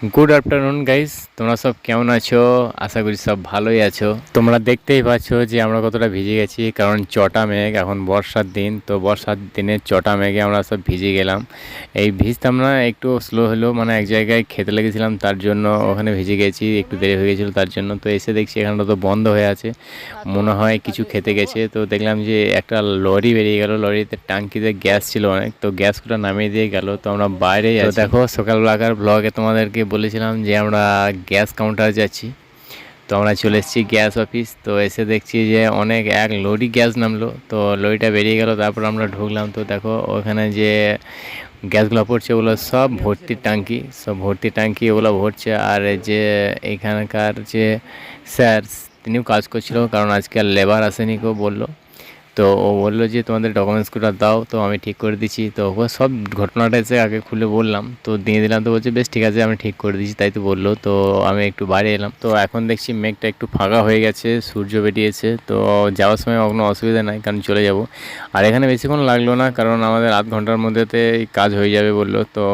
Good afternoon guys তোমরা সব কেমন আছো? আশা করি সব ভালোই আছো। তোমরা দেখতেই পাচ্ছ যে আমরা কতটা ভিজে গেছি, কারণ চটা মেঘ, এখন বর্ষার দিন, তো বর্ষার দিনে চটা মেঘে আমরা সব ভিজে গেলাম। এই ভিজতাম না, একটু স্লো হলো মানে এক জায়গায় খেতে লেগেছিলাম, তার জন্য ওখানে ভিজে গেছি, একটু দেরি হয়ে গেছিল, তার জন্য। তো এসে দেখছি এখানটা তো বন্ধ হয়ে আছে, মনে হয় কিছু খেতে গেছে। তো দেখলাম যে একটা লরি বেরিয়ে গেল, লরিতে টাঙ্কিতে গ্যাস ছিল অনেক, তো গ্যাসগুলো নামিয়ে দিয়ে গেল, তো আমরা বাইরে। দেখো, সকালবেলাকার ব্লগে তোমাদেরকে বলেছিলাম যে আমরা গ্যাস কাউন্টার যাচ্ছি। তো আমরা চলে এসেছি গ্যাস অফিস তো এসে দেখছি যে অনেক এক লরি গ্যাস নামলো। তো লরিটা বেরিয়ে গেল, তারপর আমরা ঢুকলাম। তো দেখো ওখানে যে গ্যাসগুলো পড়ছে, ওগুলো সব ভর্তি ট্যাঙ্কি সব ভর্তি ট্যাঙ্কি ওগুলো ভরছে। আর যে এখানকার যে স্যার, তিনিও কাজ করছিল, কারণ আজকে আর লেবার আসেনি কেউ বলল। তো ও বলল যে, তোমাদের ডকুমেন্টসগুলো দাও। তো আমি ঠিক করে দিচ্ছি তো ও সব ঘটনাটা এসে আগে খুলে বললাম, তো দিয়ে দিলাম। তো বলছে, বেশ, ঠিক আছে, আমি ঠিক করে দিচ্ছি তাই তো বলল। তো আমি একটু বাইরে এলাম। তো এখন দেখছি মেঘটা একটু ফাঁকা হয়ে গেছে, সূর্য বেরিয়েছে। তো যাওয়ার সময় কোনো অসুবিধা নাই, কারণ চলে যাব। আর এখানে বেশিক্ষণ লাগল না, কারণ আমাদের আধ ঘণ্টার মধ্যেতে কাজ হয়ে যাবে বলল। তো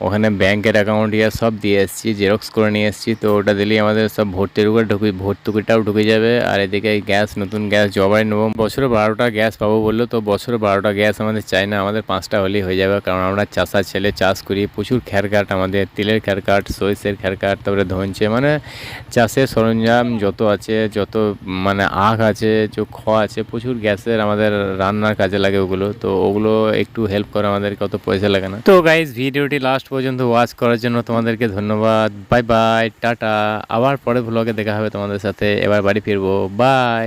ওখানে ব্যাংকের অ্যাকাউন্ট ইয়ে সব দিয়ে এসেছি জেরক্স করে নিয়ে এসেছি, তো ওটা দিলেই আমাদের সব ভর্তির উপরে ঢুকি, ভর্তুকিটাও ঢুকে যাবে। আর এদিকে গ্যাস নতুন গ্যাস জবাই নেব বছরে বারোটা গ্যাস পাবো বলল, তো বছরে বারোটা গ্যাস আমাদের চাই না, আমাদের পাঁচটা হলেই হয়ে যাবে, কারণ আমরা চাষা ছেলে, চাষ করি, প্রচুর খ্যারকাট আমাদের, তিলের খ্যারকাট সরিষের খ্যারকাট তারপরে ধনছে মানে চাষের সরঞ্জাম যত আছে, যত মানে আখ আছে, যে খ আছে, প্রচুর গ্যাসের আমাদের রান্নার কাজে লাগে ওগুলো, তো ওগুলো একটু হেল্প করে আমাদেরকে অত পয়সা লাগে না। তো গাইজ ভিডিওটি লাস্ট পর্যন্ত ওয়াচ করার জন্য তোমাদেরকে ধন্যবাদ। Bye bye tata. আবার পরে ভ্লগে দেখা হবে তোমাদের সাথে। এবার বাড়ি ফিরবো। বাই